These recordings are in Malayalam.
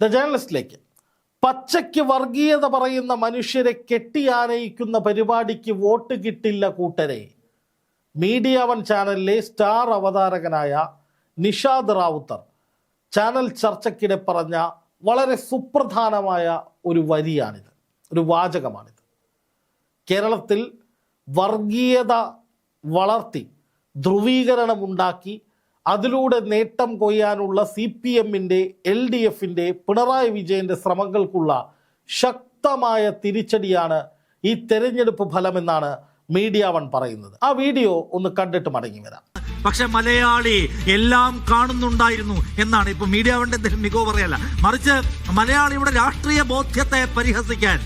ദ ജേർണലിസ്റ്റിലേക്ക് പച്ചയ്ക്ക് വർഗീയത പറയുന്ന മനുഷ്യരെ കെട്ടിയാനയിക്കുന്ന പരിപാടിക്ക് വോട്ട് കിട്ടില്ല കൂട്ടരെ. മീഡിയ വൺ ചാനലിലെ സ്റ്റാർ അവതാരകനായ നിഷാദ് റാവുത്തർ ചാനൽ ചർച്ചയ്ക്കിടെ പറഞ്ഞ വളരെ സുപ്രധാനമായ ഒരു വരിയാണിത്. ഒരു വാചകമാണിത്. കേരളത്തിൽ വർഗീയത വളർത്തി ധ്രുവീകരണമുണ്ടാക്കി അതിലൂടെ നേട്ടം കൊയ്യാനുള്ള സി പി എമ്മിന്റെ എൽ ഡി എഫിന്റെ പിണറായി വിജയന്റെ ശ്രമങ്ങൾക്കുള്ള ശക്തമായ തിരിച്ചടിയാണ് ഈ തെരഞ്ഞെടുപ്പ് ഫലമെന്നാണ് മീഡിയ വൺ പറയുന്നത്. ആ വീഡിയോ ഒന്ന് കണ്ടിട്ട് മടങ്ങി വരാം. പക്ഷെ മലയാളി എല്ലാം കാണുന്നുണ്ടായിരുന്നു എന്നാണ് ഇപ്പൊ മീഡിയ വണ്ടി മികവ് പറയല്ല. മറിച്ച് മലയാളിയുടെ രാഷ്ട്രീയ ബോധ്യത്തെ പരിഹസിക്കാൻ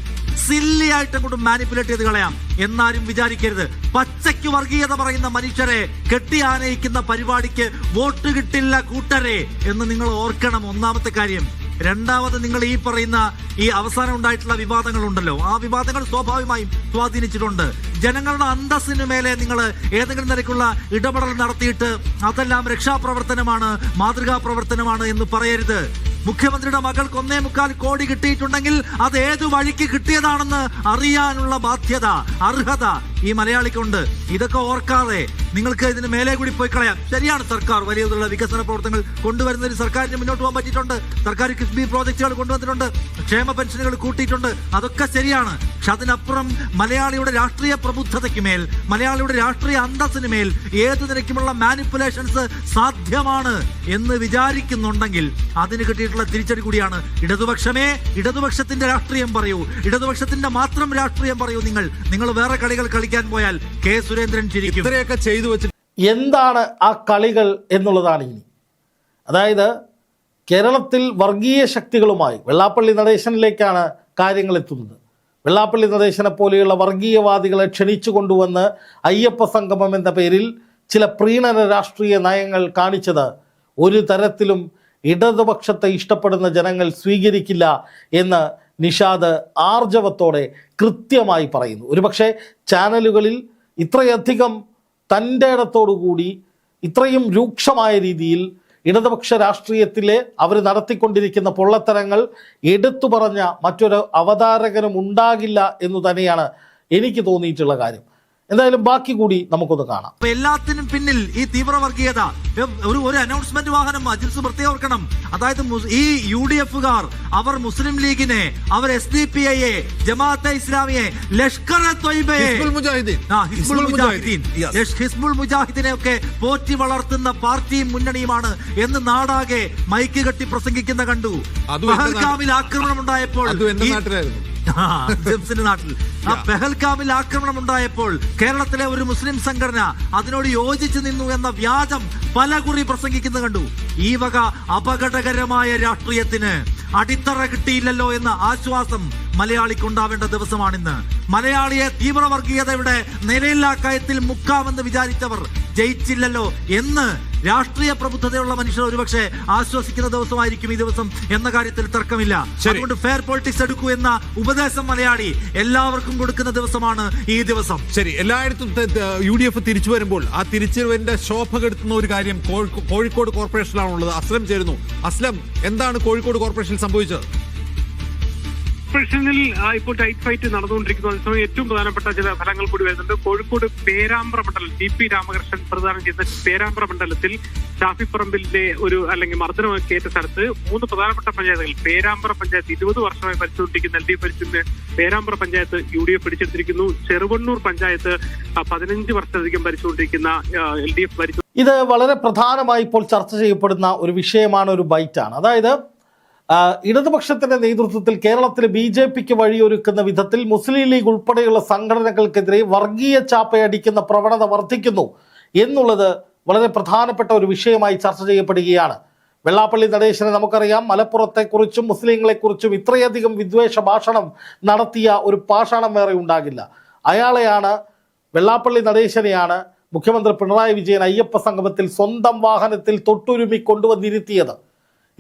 സില്ലി ആയിട്ട് അങ്ങോട്ട് മാനിപ്പുലേറ്റ് ചെയ്ത് കളയാം. എന്നാരും വിചാരിക്കരുത്. പച്ചയ്ക്ക് വർഗീയത പറയുന്ന മനുഷ്യരെ കെട്ടിയാനയിക്കുന്ന പരിപാടിക്ക് വോട്ട് കിട്ടില്ല കൂട്ടരെ എന്ന് നിങ്ങൾ ഓർക്കണം ഒന്നാമത്തെ കാര്യം. രണ്ടാമത് നിങ്ങൾ ഈ പറയുന്ന ഈ അവസാനം ഉണ്ടായിട്ടുള്ള വിവാദങ്ങൾ ഉണ്ടല്ലോ ആ വിവാദങ്ങൾ സ്വാഭാവികമായും സ്വാധീനിച്ചിട്ടുണ്ട്. ജനങ്ങളുടെ അന്തസ്സിന് മേലെ നിങ്ങൾ ഏതെങ്കിലും നിലയ്ക്കുള്ള ഇടപെടൽ നടത്തിയിട്ട് അതെല്ലാം രക്ഷാപ്രവർത്തനമാണ് മാതൃകാ പ്രവർത്തനമാണ് എന്ന് പറയരുത്. മുഖ്യമന്ത്രിയുടെ മകൾക്ക് ഒന്നേ മുക്കാൽ കോടി കിട്ടിയിട്ടുണ്ടെങ്കിൽ അത് ഏത് വഴിക്ക് കിട്ടിയതാണെന്ന് അറിയാനുള്ള ബാധ്യത അർഹത ഈ മലയാളിക്കുണ്ട്. ഇതൊക്കെ ഓർക്കാതെ നിങ്ങൾക്ക് ഇതിന് മേലെ കൂടി പോയി കളയാം. ശരിയാണ് സർക്കാർ വലിയ തോതിലുള്ള വികസന പ്രവർത്തനങ്ങൾ കൊണ്ടുവരുന്നതിന് സർക്കാരിന് മുന്നോട്ട് പോകാൻ പറ്റിയിട്ടുണ്ട്. സർക്കാർ കിഫ്ബി പ്രോജക്റ്റുകൾ കൊണ്ടുവന്നിട്ടുണ്ട്. ക്ഷേമ പെൻഷനുകൾ കൂട്ടിയിട്ടുണ്ട്. അതൊക്കെ ശരിയാണ്. പക്ഷെ അതിനപ്പുറം മലയാളിയുടെ രാഷ്ട്രീയ പ്രബുദ്ധതയ്ക്ക് മേൽ മലയാളിയുടെ രാഷ്ട്രീയ അന്തസ്സിന് മേൽ ഏത് നിലയ്ക്കുമുള്ള മാനിപ്പുലേഷൻസ് സാധ്യമാണ് എന്ന് വിചാരിക്കുന്നുണ്ടെങ്കിൽ അതിന് കിട്ടിയിട്ടുള്ള തിരിച്ചടി കൂടിയാണ്. ഇടതുപക്ഷമേ ഇടതുപക്ഷത്തിന്റെ രാഷ്ട്രീയം പറയൂ. ഇടതുപക്ഷത്തിന്റെ മാത്രം രാഷ്ട്രീയം പറയൂ നിങ്ങൾ. നിങ്ങൾ വേറെ കളികൾ കളിക്കാൻ പോയാൽ കെ സുരേന്ദ്രൻ ചിരിക്കും. ഇത്രയൊക്കെ ചെയ്തു വെച്ചിട്ട് എന്താണ് ആ കളികൾ എന്നുള്ളതാണ് ഇനി. അതായത് കേരളത്തിൽ വർഗീയ ശക്തികളുമായി വെള്ളാപ്പള്ളി നടേശനിലേക്കാണ് കാര്യങ്ങൾ എത്തുന്നത്. വെള്ളാപ്പള്ളി നടേശനെ പോലെയുള്ള വർഗീയവാദികളെ ക്ഷണിച്ചു കൊണ്ടുവന്ന് അയ്യപ്പ സംഗമം എന്ന പേരിൽ ചില പ്രീണന രാഷ്ട്രീയ നയങ്ങൾ കാണിച്ചത്. ഒരു തരത്തിലും ഇടതുപക്ഷത്തെ ഇഷ്ടപ്പെടുന്ന ജനങ്ങൾ സ്വീകരിക്കില്ല എന്ന് നിഷാദ് ആർജവത്തോടെ കൃത്യമായി പറയുന്നു. ഒരുപക്ഷെ ചാനലുകളിൽ ഇത്രയധികം തന്റെ ഇടത്തോടുകൂടി ഇത്രയും രൂക്ഷമായ രീതിയിൽ ഇടതുപക്ഷ രാഷ്ട്രീയത്തിലെ അവർ നടത്തിക്കൊണ്ടിരിക്കുന്ന പൊള്ളത്തരങ്ങൾ എടുത്തു പറഞ്ഞ മറ്റൊരു അവതാരകനും ഉണ്ടാകില്ല എന്ന് തന്നെയാണ് എനിക്ക് തോന്നിയിട്ടുള്ള കാര്യം. എന്തായാലും ബാക്കി കൂടി നമുക്കൊന്ന് കാണാം. എല്ലാത്തിനും പിന്നിൽ ഈ തീവ്രവർഗീയത വർഗീയത ഒരു ഒരു അനൗൺസ്മെന്റ് വാഹനം അജിൽസ് പ്രത്യേകം ഓർക്കണം. അതായത് ഈ യു ഡി എഫുകാർ അവർ മുസ്ലിം ലീഗിനെ അവർ എസ് ഡി പി ഐയെ ജമാഅത്തെ ഇസ്ലാമിയെ ലഷ്കർ ഹിസ്ബുൾ മുജാഹിദീൻ. ആ, ഹിസ്ബുൾ മുജാഹിദീൻ. യെസ്, ഹിസ്ബുൾ മുജാഹിദിനെ ഒക്കെ പോറ്റി വളർത്തുന്ന പാർട്ടിയും മുന്നണിയുമാണ് എന്ന് നാടാകെ മൈക്ക് കെട്ടി പ്രസംഗിക്കുന്ന കണ്ടു. പഹൽഗാമിൽ ആക്രമണം ഉണ്ടായപ്പോൾ ജെംസിന്റെ നാട്ടിൽ. ആ പെഹൽഗാമിൽ ആക്രമണം ഉണ്ടായപ്പോൾ കേരളത്തിലെ ഒരു മുസ്ലിം സംഘടന അതിനോട് യോജിച്ചു നിന്നു എന്ന വ്യാജം പല കുറി പ്രസംഗിക്കുന്ന കണ്ടു. ഈ വക അപകടകരമായ രാഷ്ട്രീയത്തിന് അടിത്തറ കിട്ടിയില്ലല്ലോ എന്ന ആശ്വാസം മലയാളിക്ക് ഉണ്ടാവേണ്ട ദിവസമാണിന്ന്. മലയാളിയെ തീവ്രവർഗീയതയുടെ നിലയില്ലാക്കയത്തിൽ മുക്കാമെന്ന് വിചാരിച്ചവർ ജയിച്ചില്ലല്ലോ എന്ന് രാഷ്ട്രീയ പ്രബുദ്ധതയുള്ള മനുഷ്യർ ഒരുപക്ഷെ ആശ്വസിക്കുന്ന ദിവസമായിരിക്കും ഈ ദിവസം എന്ന കാര്യത്തിൽ തർക്കമില്ല. അതുകൊണ്ട് ഫെയർ പൊളിറ്റിക്സ് എടുക്കൂ എന്ന ഉപദേശം മലയാളി എല്ലാവർക്കും കൊടുക്കുന്ന ദിവസമാണ് ഈ ദിവസം. ശരി എല്ലായിടത്തും യു ഡി എഫ് തിരിച്ചു വരുമ്പോൾ ആ തിരിച്ചുവരവിന്റെ ശോഭ കെടുത്തുന്ന ഒരു കാര്യം കോഴിക്കോ- കോഴിക്കോട് കോർപ്പറേഷനിലാണുള്ളത്. അസ്ലം ചേരുന്നു. അസ്ലം എന്താണ് കോഴിക്കോട് കോർപ്പറേഷനിൽ സംഭവിച്ചത്? ഓപ്പറേഷനിൽ ആ, ഇപ്പോൾ ടൈറ്റ് ഫൈറ്റ് നടന്നുകൊണ്ടിരിക്കുന്ന അതേസമയം ഏറ്റവും പ്രധാനപ്പെട്ട ചില ഫലങ്ങൾ കൂടി വരുന്നുണ്ട്. കോഴിക്കോട് പേരാമ്പ്ര മണ്ഡലം ടി പി രാമകൃഷ്ണൻ പ്രധാനം ചെയ്ത പേരാമ്പ്ര മണ്ഡലത്തിൽ ഷാഫിപ്പറമ്പിലെ ഒരു അല്ലെങ്കിൽ മർദ്ദനമൊക്കെ ഏറ്റ സ്ഥലത്ത് മൂന്ന് പ്രധാനപ്പെട്ട പഞ്ചായത്തുകൾ. പേരാമ്പ്ര പഞ്ചായത്ത് ഇരുപത് വർഷമായി ഭരിച്ചുകൊണ്ടിരിക്കുന്ന എൽ ഡി എഫ് ഭരിച്ചിരുന്ന Perambra panchayat U D F പിടിച്ചെടുത്തിരിക്കുന്നു. Cheruvannur panchayat പതിനഞ്ച് വർഷത്തിലധികം ഭരിച്ചുകൊണ്ടിരിക്കുന്ന എൽ ഡി എഫ് ഭരിച്ചു ഇത് വളരെ പ്രധാനമായി ഇപ്പോൾ ചർച്ച ചെയ്യപ്പെടുന്ന ഒരു വിഷയമാണ് ഒരു ബൈറ്റാണ്. അതായത് ഇടതുപക്ഷത്തിന്റെ നേതൃത്വത്തിൽ കേരളത്തിൽ ബി ജെ പിക്ക് വഴിയൊരുക്കുന്ന വിധത്തിൽ മുസ്ലിം ലീഗ് ഉൾപ്പെടെയുള്ള സംഘടനകൾക്കെതിരെ വർഗീയ ചാപ്പയടിക്കുന്ന പ്രവണത വർദ്ധിക്കുന്നു എന്നുള്ളത് വളരെ പ്രധാനപ്പെട്ട ഒരു വിഷയമായി ചർച്ച ചെയ്യപ്പെടുകയാണ്. വെള്ളാപ്പള്ളി നടേശനെ നമുക്കറിയാം മലപ്പുറത്തെക്കുറിച്ചും മുസ്ലിങ്ങളെക്കുറിച്ചും ഇത്രയധികം വിദ്വേഷ ഭാഷണം നടത്തിയ ഒരു പാഷാണം വേറെ ഉണ്ടാകില്ല. അയാളെയാണ് വെള്ളാപ്പള്ളി നടേശനെയാണ് മുഖ്യമന്ത്രി പിണറായി വിജയൻ അയ്യപ്പ സംഗമത്തിൽ സ്വന്തം വാഹനത്തിൽ തൊട്ടുരുമി കൊണ്ടുവന്നിരുത്തിയത്.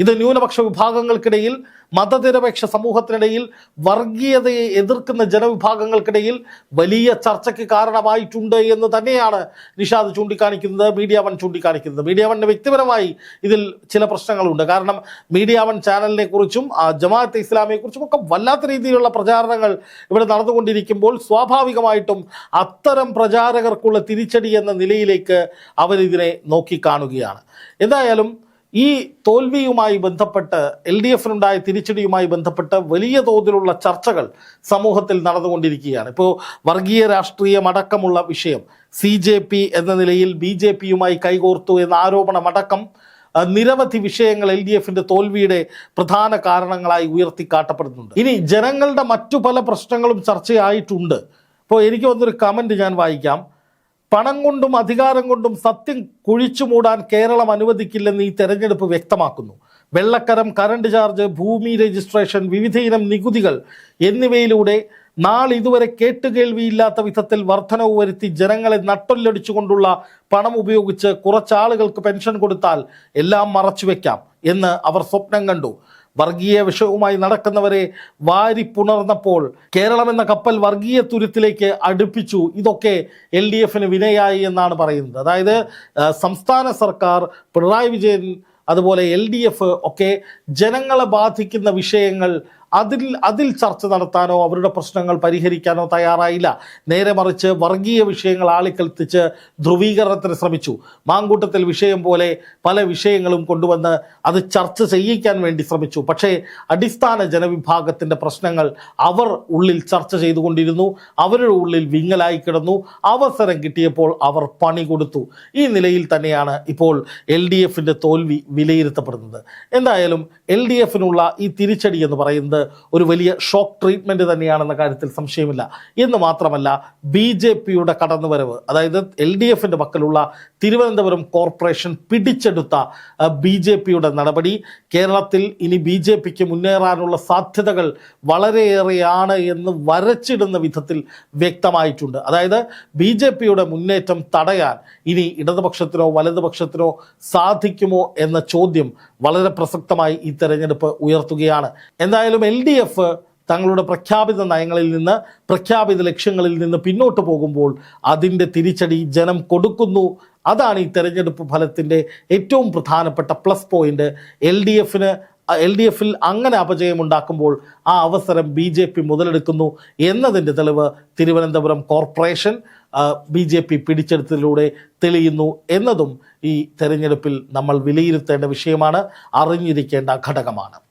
ഇത് ന്യൂനപക്ഷ വിഭാഗങ്ങൾക്കിടയിൽ മതനിരപേക്ഷ സമൂഹത്തിനിടയിൽ വർഗീയതയെ എതിർക്കുന്ന ജനവിഭാഗങ്ങൾക്കിടയിൽ വലിയ ചർച്ചയ്ക്ക് കാരണമായിട്ടുണ്ട് എന്ന് തന്നെയാണ് നിഷാദ് ചൂണ്ടിക്കാണിക്കുന്നത് മീഡിയ വൺ ചൂണ്ടിക്കാണിക്കുന്നത്. മീഡിയ വണ്ണിന് വ്യക്തിപരമായി ഇതിൽ ചില പ്രശ്നങ്ങളുണ്ട്. കാരണം മീഡിയ വൺ ചാനലിനെ കുറിച്ചും ജമാഅത്തെ ഇസ്ലാമിയെക്കുറിച്ചും ഒക്കെ വല്ലാത്ത രീതിയിലുള്ള പ്രചാരണങ്ങൾ ഇവിടെ നടന്നുകൊണ്ടിരിക്കുമ്പോൾ സ്വാഭാവികമായിട്ടും അത്തരം പ്രചാരകർക്കുള്ള തിരിച്ചടി എന്ന നിലയിലേക്ക് അവരിതിനെ നോക്കിക്കാണുകയാണ്. എന്തായാലും ഈ തോൽവിയുമായി ബന്ധപ്പെട്ട് എൽ ഡി എഫിനുണ്ടായ തിരിച്ചടിയുമായി ബന്ധപ്പെട്ട് വലിയ തോതിലുള്ള ചർച്ചകൾ സമൂഹത്തിൽ നടന്നുകൊണ്ടിരിക്കുകയാണ്. ഇപ്പോൾ വർഗീയ രാഷ്ട്രീയം അടക്കമുള്ള വിഷയം സി ജെ പി എന്ന നിലയിൽ ബി ജെ പിയുമായി കൈകോർത്തു എന്ന ആരോപണമടക്കം നിരവധി വിഷയങ്ങൾ എൽ ഡി എഫിന്റെ തോൽവിയുടെ പ്രധാന കാരണങ്ങളായി ഉയർത്തിക്കാട്ടപ്പെടുന്നുണ്ട്. ഇനി ജനങ്ങളുടെ മറ്റു പല പ്രശ്നങ്ങളും ചർച്ചയായിട്ടുണ്ട്. ഇപ്പോൾ എനിക്ക് വന്നൊരു കമന്റ് ഞാൻ വായിക്കാം. പണം കൊണ്ടും അധികാരം കൊണ്ടും സത്യം കുഴിച്ചു മൂടാൻ കേരളം അനുവദിക്കില്ലെന്ന് ഈ തെരഞ്ഞെടുപ്പ് വ്യക്തമാക്കുന്നു. വെള്ളക്കരം കറണ്ട് ചാർജ് ഭൂമി രജിസ്ട്രേഷൻ വിവിധയിനം നികുതികൾ എന്നിവയിലൂടെ നാൾ നാളിതുവരെ കേട്ടുകേൾവിയില്ലാത്ത വിധത്തിൽ വർധനവ് വരുത്തി ജനങ്ങളെ നട്ടൊല്ലടിച്ചുകൊണ്ടുള്ള പണം ഉപയോഗിച്ച് കുറച്ചാളുകൾക്ക് പെൻഷൻ കൊടുത്താൽ എല്ലാം മറച്ചു വയ്ക്കാം എന്ന് അവർ സ്വപ്നം കണ്ടു. വർഗീയ വിഷയവുമായി നടക്കുന്നവരെ വാരി പുണർന്നപ്പോൾ കേരളം എന്ന കപ്പൽ വർഗീയ തുരുത്തിലേക്ക് അടുപ്പിച്ചു. ഇതൊക്കെ എൽ ഡി എഫിന് വിനയായി എന്നാണ് പറയുന്നത്. അതായത് സംസ്ഥാന സർക്കാർ പിണറായി വിജയൻ അതുപോലെ എൽ ഡി എഫ് ഒക്കെ ജനങ്ങളെ ബാധിക്കുന്ന വിഷയങ്ങൾ അതിൽ അതിൽ ചർച്ച നടത്താനോ അവരുടെ പ്രശ്നങ്ങൾ പരിഹരിക്കാനോ തയ്യാറായില്ല. നേരെ മറിച്ച് വർഗീയ വിഷയങ്ങൾ ആളിക്കൽത്തിച്ച് ധ്രുവീകരണത്തിന് ശ്രമിച്ചു. മാങ്കൂട്ടത്തിൽ വിഷയം പോലെ പല വിഷയങ്ങളും കൊണ്ടുവന്ന് അത് ചർച്ച ചെയ്യിക്കാൻ വേണ്ടി ശ്രമിച്ചു. പക്ഷേ അടിസ്ഥാന ജനവിഭാഗത്തിന്റെ പ്രശ്നങ്ങൾ അവർ ഉള്ളിൽ ചർച്ച ചെയ്തുകൊണ്ടിരുന്നു. അവരുടെ ഉള്ളിൽ വിങ്ങലായി കിടന്നു. അവസരം കിട്ടിയപ്പോൾ അവർ പണി കൊടുത്തു. ഈ നിലയിൽ തന്നെയാണ് ഇപ്പോൾ എൽ ഡി എഫിന്റെ തോൽവി വിലയിരുത്തപ്പെടുന്നത്. എന്തായാലും എൽ ഡി എഫിനുള്ള ഈ തിരിച്ചടി എന്ന് പറയുന്നത് ഒരു വലിയ ഷോക്ക് ട്രീറ്റ്മെന്റ് തന്നെയാണെന്ന കാര്യത്തിൽ സംശയമില്ല. എന്ന് മാത്രമല്ല ബി ജെ പിയുടെ കടന്നുവരവ് അതായത് എൽ ഡി എഫിന്റെ പക്കലുള്ള തിരുവനന്തപുരം കോർപ്പറേഷൻ പിടിച്ചെടുത്ത ബി ജെ പിയുടെ നടപടി കേരളത്തിൽ ഇനി ബി ജെ പിക്ക് മുന്നേറാനുള്ള സാധ്യതകൾ വളരെയേറെയാണ് എന്ന് വരച്ചിടുന്ന വിധത്തിൽ വ്യക്തമായിട്ടുണ്ട്. അതായത് ബി ജെ പിയുടെ മുന്നേറ്റം തടയാൻ ഇനി ഇടതുപക്ഷത്തിനോ വലതുപക്ഷത്തിനോ സാധിക്കുമോ എന്ന ചോദ്യം വളരെ പ്രസക്തമായി ഈ തെരഞ്ഞെടുപ്പ് ഉയർത്തുകയാണ്. എന്തായാലും എൽ ഡി എഫ് തങ്ങളുടെ പ്രഖ്യാപിത നയങ്ങളിൽ നിന്ന് പ്രഖ്യാപിത ലക്ഷ്യങ്ങളിൽ നിന്ന് പിന്നോട്ട് പോകുമ്പോൾ അതിന്റെ തിരിച്ചടി ജനം കൊടുക്കുന്നു. അതാണ് ഈ തെരഞ്ഞെടുപ്പ് ഫലത്തിന്റെ ഏറ്റവും പ്രധാനപ്പെട്ട പ്ലസ് പോയിന്റ് എൽ ഡി എഫിന് എൽ ഡി എഫിൽ അങ്ങനെ അപജയമുണ്ടാക്കുമ്പോൾ ആ അവസരം ബി ജെ പി മുതലെടുക്കുന്നു എന്നതിന്റെ തെളിവ് Thiruvananthapuram corporation B J P പിടിച്ചെടുത്തതിലൂടെ തെളിയുന്നു എന്നതും ഈ തെരഞ്ഞെടുപ്പിൽ നമ്മൾ വിലയിരുത്തേണ്ട വിഷയമാണ് അറിഞ്ഞിരിക്കേണ്ട ഘടകമാണ്.